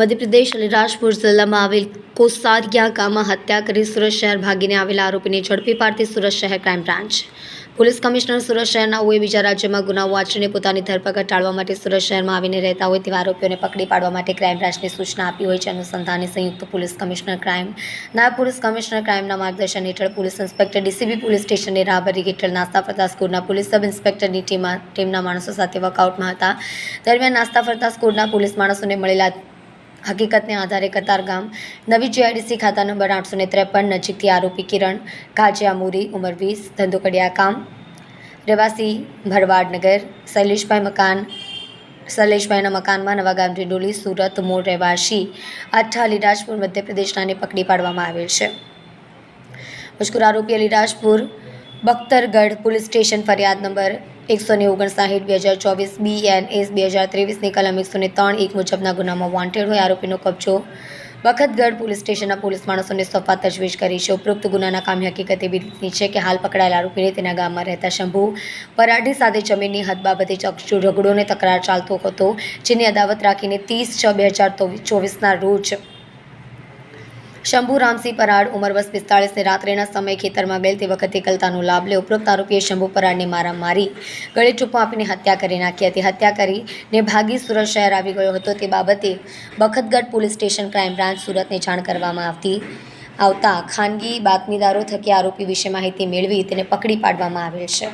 મધ્યપ્રદેશ અને રાજપુર જિલ્લામાં આવેલ કોસારિયા ગામમાં હત્યા કરી સુરત શહેર ભાગીને આવેલા આરોપીને ઝડપી પાડતી સુરત શહેર crime branch. Police commissioner Surat શહેરના હોય બીજા રાજ્યમાં ગુનાઓ આચરીને પોતાની ધરપકડ ટાળવા માટે સુરત શહેરમાં આવીને રહેતા હોય તેવા આરોપીઓને પકડી પાડવા માટે ક્રાઇમ બ્રાન્ચને સૂચના આપી હોય છે. અનુસંધાને સંયુક્ત પોલીસ કમિશનર ક્રાઇમ, નાયબ પોલીસ કમિશનર ક્રાઇમના માર્ગદર્શન હેઠળ પોલીસ ઇન્સ્પેક્ટર ડીસીબી પોલીસ સ્ટેશનની રાહબરી હેઠળ નાસ્તા ફરતા સ્કૂલના પોલીસ સબ ઇન્સ્પેક્ટરની ટીમના માણસો સાથે વર્કઆઉટમાં હતા. દરમિયાન નાસ્તા ફરતા સ્કૂલના પોલીસ માણસોને મળેલા હકીકતને આધારે કતારગામ નવી જીઆઈડીસી ખાતા નંબર આઠસો ને ત્રેપન નજીકથી આરોપી કિરણ કાજિયા મુરી ઉંમર વીસ, ધંધોકડિયા કામ, રહેવાસી ભરવાડનગર શૈલેષભાઈ મકાન, શૈલેષભાઈના મકાનમાં નવાગામ ડિંડોલી સુરત મૂળ રહેવાસી અઠ્ઠા અલીરાજપુર મધ્યપ્રદેશનાને પકડી પાડવામાં આવેલ છે. મજકૂર આરોપી અલીરાજપુર બખ્તરગઢ પોલીસ સ્ટેશન ફરિયાદ નંબર એકસો ને ઓગણસાઠ, બે હજાર ચોવીસ બી એન એસ બે હજાર ત્રેવીસની કલમ એકસો ને ત્રણ એક મુજબના ગુનામાં વોન્ટેડ હોય આરોપીનો કબજો. બખતગઢ પોલીસ સ્ટેશનના પોલીસ માણસોને સોંપવા તજવીજ કરી છે. ઉપરોક્ત ગુનાના કામ હકીકત એવી છે કે હાલ પકડાયેલા આરોપીને તેના ગામમાં રહેતા શંભુ પરાઢી સાથે જમીનની હદ બાબતે ચક્ષુ ઝઘડોને તકરાર ચાલતો હતો, જેની અદાવત રાખીને ત્રીસ છ બે હજાર ચોવીસના રોજ શંભુ રામસિંહ પરાડ ઉંમર વર્ષ પિસ્તાળીસને રાત્રેના સમયે ખેતરમાં ગયેલ તે વખતે કલતાનો લાભ લે. ઉપરોક્ત આરોપીએ શંભુ પરાડને મારા મારી ગળે ચૂપો આપીને હત્યા કરી નાખી હતી. હત્યા કરીને ભાગી સુરત શહેર આવી ગયો હતો. તે બાબતે Bakhtgarh police station crime branch સુરતને જાણ કરવામાં આવતી આવતા ખાનગી બાતમીદારો થકી આરોપી વિશે માહિતી મેળવી તેને પકડી પાડવામાં આવેલ છે.